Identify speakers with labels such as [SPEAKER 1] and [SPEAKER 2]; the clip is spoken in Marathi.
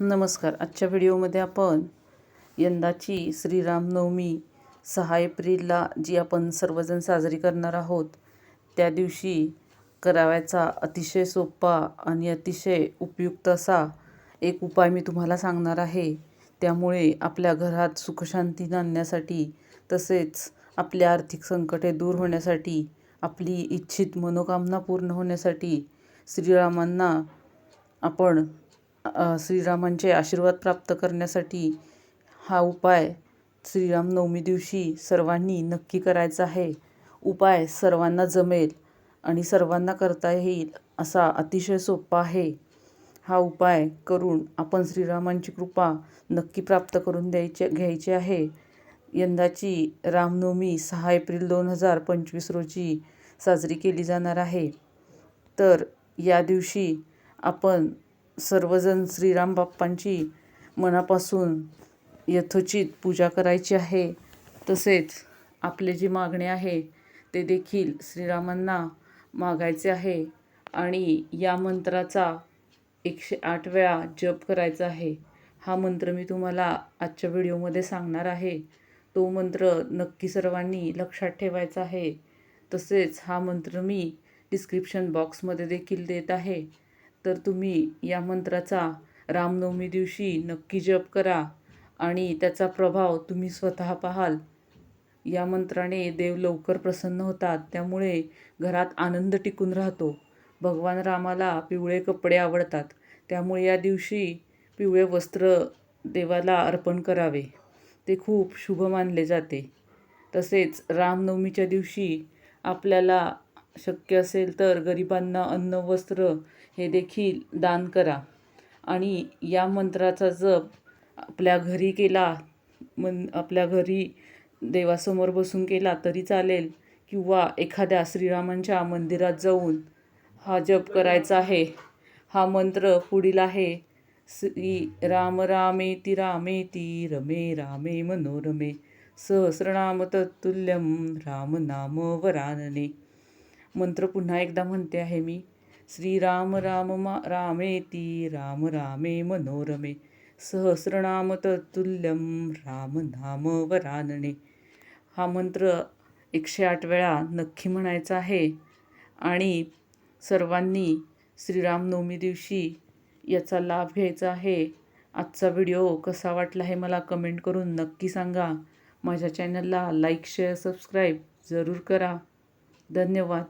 [SPEAKER 1] नमस्कार. आजच्या व्हिडिओमध्ये आपण यंदाची श्रीरामनवमी सहा एप्रिलला जी आपण सर्वजण साजरी करणार आहोत त्या दिवशी करावयाचा अतिशय सोपा आणि अतिशय उपयुक्त असा एक उपाय मी तुम्हाला सांगणार आहे. त्यामुळे आपल्या घरात सुखशांती आणण्यासाठी तसेच आपल्या आर्थिक संकटे दूर होण्यासाठी आपली इच्छित मनोकामना पूर्ण होण्यासाठी श्रीरामांना आपण श्रीरामांचे आशीर्वाद प्राप्त करण्यासाठी हा उपाय श्रीराम नवमी दिवशी सर्वांनी नक्की करायचा आहे. उपाय सर्वांना जमेल आणि सर्वांना करता येईल असा अतिशय सोपा आहे. हा उपाय करून आपण श्रीरामांची कृपा नक्की प्राप्त करून द्यायचे घ्यायची आहे. यंदाची रामनवमी सहा एप्रिल दोन हजार पंचवीस रोजी साजरी केली जाणार आहे. तर या दिवशी आपण सर्वजण श्रीराम बाप्पांची मनापासून यथोचित पूजा करायची आहे. तसेच आपले जी मागणे आहे ते देखील श्रीरामांना मागायचे आहे आणि या मंत्राचा एकशे आठ वेळा जप करायचा आहे. हा मंत्र मी तुम्हाला आजच्या व्हिडिओमध्ये सांगणार आहे. तो मंत्र नक्की सर्वांनी लक्षात ठेवायचा आहे. तसेच हा मंत्र मी डिस्क्रिप्शन बॉक्समध्ये देखील देत आहे. तर तुम्ही या मंत्राचा रामनवमी दिवशी नक्की जप करा आणि त्याचा प्रभाव तुम्ही स्वतः पाहाल. या मंत्राने देव लवकर प्रसन्न होतात त्यामुळे घरात आनंद टिकून राहतो. भगवान रामाला पिवळे कपडे आवडतात त्यामुळे या दिवशी पिवळे वस्त्र देवाला अर्पण करावे. ते खूप शुभ मानले जाते. तसेच रामनवमीच्या दिवशी आपल्याला शक्य असेल तर गरिबांना अन्न वस्त्र हे देखील दान करा. आणि या मंत्राचा जप आपल्या घरी केला मन आपल्या घरी देवासमोर बसून केला तरी चालेल किंवा एखाद्या श्रीरामांच्या मंदिरात जाऊन हा जप करायचा आहे. हा मंत्र पुढील आहे. श्री राम रामे ती रमे रामे मनोरमे. सहस्रनाम तत्तुल्यम राम नाम वरानने. मंत्र पुन्हा एकदा म्हणते आहे मी. श्रीराम राम मा रामेति राम रामे मनोरमे. सहस्रनाम तत्तुल्यम राम नाम वरानने. हा मंत्र एकशे आठ वेळा नक्की म्हणायचा आहे. आणि सर्वांनी श्रीरामनवमी दिवशी याचा लाभ घ्यायचा आहे. आजचा व्हिडिओ कसा वाटला हे मला कमेंट करून नक्की सांगा. माझ्या चॅनलला लाईक शेअर सबस्क्राईब जरूर करा. धन्यवाद.